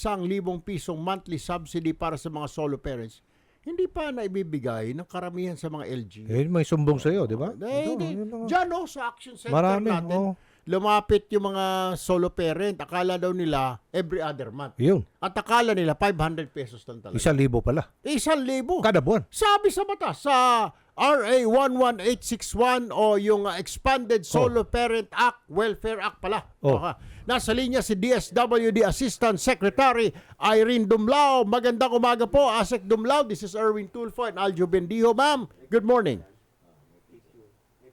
isang libong pisong monthly subsidy para sa mga solo parents, hindi pa naibibigay ng karamihan sa mga LG. Eh, may sumbong sa'yo, di ba? Eh, Ito, hindi. yun lang. Diyan oh, sa action center Marami, natin, oo. Lumapit yung mga solo parent. Akala daw nila every other month. Yun. At akala nila 500 pesos lang talaga. Isang libo pala. Isang libo. Kada buwan. Sabi sa batas, sa RA 11861 o yung uh, Expanded Solo Parent Act, Welfare Act pala. Oh. Baka. Nasa linya si DSWD Assistant Secretary Irene Dumlao. Magandang umaga po, Asek Dumlao. This is Erwin Tulfo and Aljo Bendijo. Ma'am, good morning.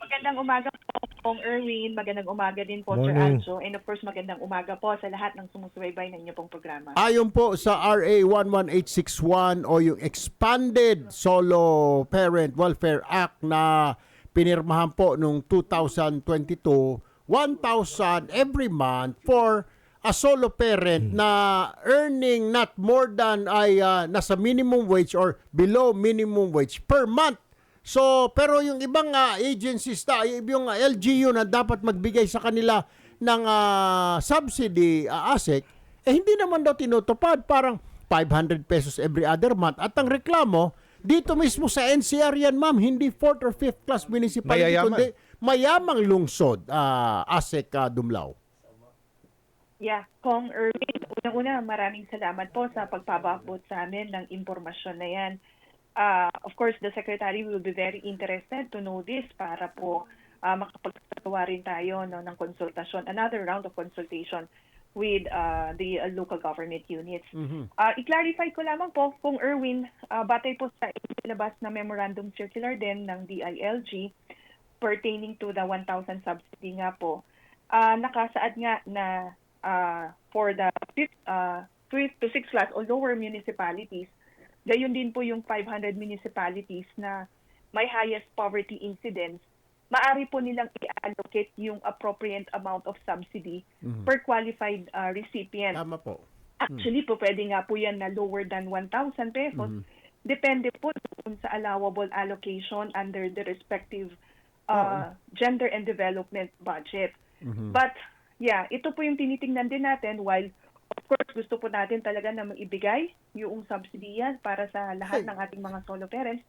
Magandang umaga po, Pong Erwin. Magandang umaga din po, Sir Morning. Anjo. And of course, magandang umaga po sa lahat ng sumusubaybay ng inyong pong programa. Ayon po sa RA 11861 o yung Expanded Solo Parent Welfare Act na pinirmahan po nung 2022, 1,000 every month for a solo parent na earning not more than ay ah, nasa minimum wage or below minimum wage per month. So, pero yung ibang ah, agencies na, yung ah, LGU na dapat magbigay sa kanila ng ah, subsidy, ah, ASEC, eh hindi naman daw tinutupad. Parang 500 pesos every other month. At ang reklamo, dito mismo sa NCR yan, ma'am, hindi 4th or 5th class municipality, Mayayaman. kundi mayamang lungsod, ah, ASEC ah, Dumlao. Yeah, Kong Erwin, unang-una maraming salamat po sa pagpapabot sa amin ng impormasyon na yan. Ah, of course, the Secretary will be very interested to know this para po uh, makapagsawa rin tayo no, ng konsultasyon, another round of consultation with uh, the uh, local government units. Mhm. Ah, i-clarify ko lamang po kung Erwin, ah, batay po sa ilabas na memorandum circular din ng DILG pertaining to the 1,000 subsidy nga po, ah, nakasaad nga na ah, for the fifth, ah, fifth to sixth class o lower municipalities, gayon din po yung 500 municipalities na may highest poverty incidence, maari po nilang i-allocate yung appropriate amount of subsidy per qualified ah, recipient. Tama po. Actually po, pwede nga po yan na lower than 1,000 pesos. Depende po sa allowable allocation under the respective uh, gender and development budget. But, yeah, ito po yung tinitingnan din natin while gusto po natin talaga na maibigay yung subsidy yan para sa lahat ng ating mga solo parents.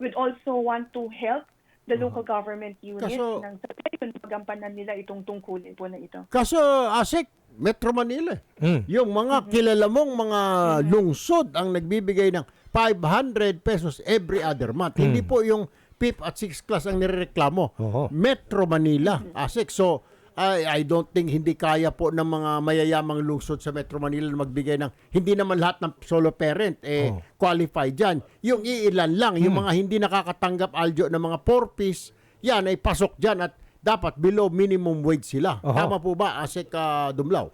We'd also want to help the local government units Kaso- ng sa ngayon magampanan nila itong tungkulin po na ito. Kaso, ASEC, Metro Manila. Mm. Yung mga kilala mong mga lungsod ang nagbibigay ng 500 pesos every other month. Hindi po yung 5th at 6th class ang nirereklamo. Oo. Metro Manila, ASEC. So, I, I don't think hindi kaya po ng mga mayayamang lungsod sa Metro Manila na magbigay ng, hindi naman lahat ng solo parent eh, Oo. qualified dyan. Yung iilan lang, yung mga hindi nakakatanggap aljo ng mga 4-piece, yan ay pasok dyan at dapat below minimum wage sila. Aha. Tama po ba, Asek ah, Dumlaw?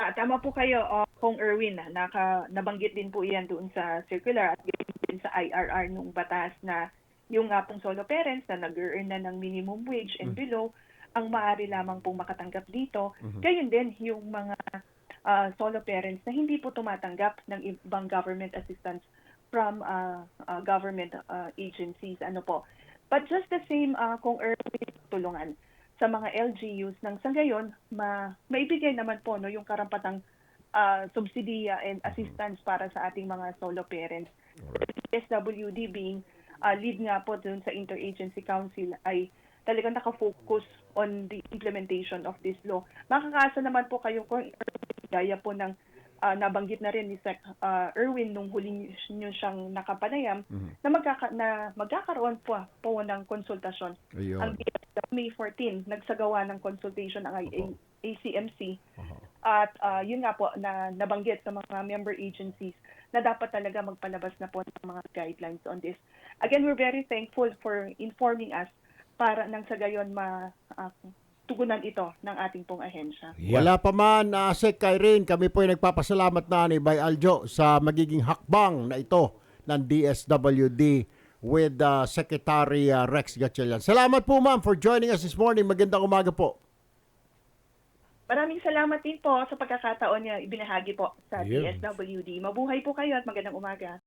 Ah, tama po kayo, uh, Kong Erwin. Naka, nabanggit din po iyan doon sa circular at din sa IRR nung batas na yung nga pong solo parents na nag-earn na ng minimum wage and below, ang maaari lamang pong makatanggap dito. Gayon din yung mga ah, solo parents na hindi po tumatanggap ng ibang government assistance from ah, ah, government ah, agencies. Ano po. But just the same, uh, Kong Erwin, tulungan sa mga LGUs nang sa gayon ma maibigay naman po no yung karampatang ah, subsidiya and assistance para sa ating mga solo parents. SWD being ah, lead nga po dun sa Interagency Council ay talagang nakafocus on the implementation of this law. Makakaasa naman po kayo kung gaya po ng ah, nabanggit na rin ni Sec Erwin nung huling nyo siyang nakapanayam na, magkaka, na magkakaroon po, po ng konsultasyon ang Ayun. May 14, nagsagawa ng consultation ang IA ACMC. At ah, yun nga po na nabanggit sa mga member agencies na dapat talaga magpalabas na po ng mga guidelines on this. Again, we're very thankful for informing us para nang sa gayon ma ah, tugunan ito ng ating pong ahensya. Yeah. Wala pa man, uh, Sek Kyrene, kami po ay nagpapasalamat na ni Bay Aljo sa magiging hakbang na ito ng DSWD with uh, Secretary uh, Rex Gatchalian. Salamat po ma'am for joining us this morning. Magandang umaga po. Maraming salamat din po sa pagkakataon niya ibinahagi po sa Yeah. DSWD. Mabuhay po kayo at magandang umaga.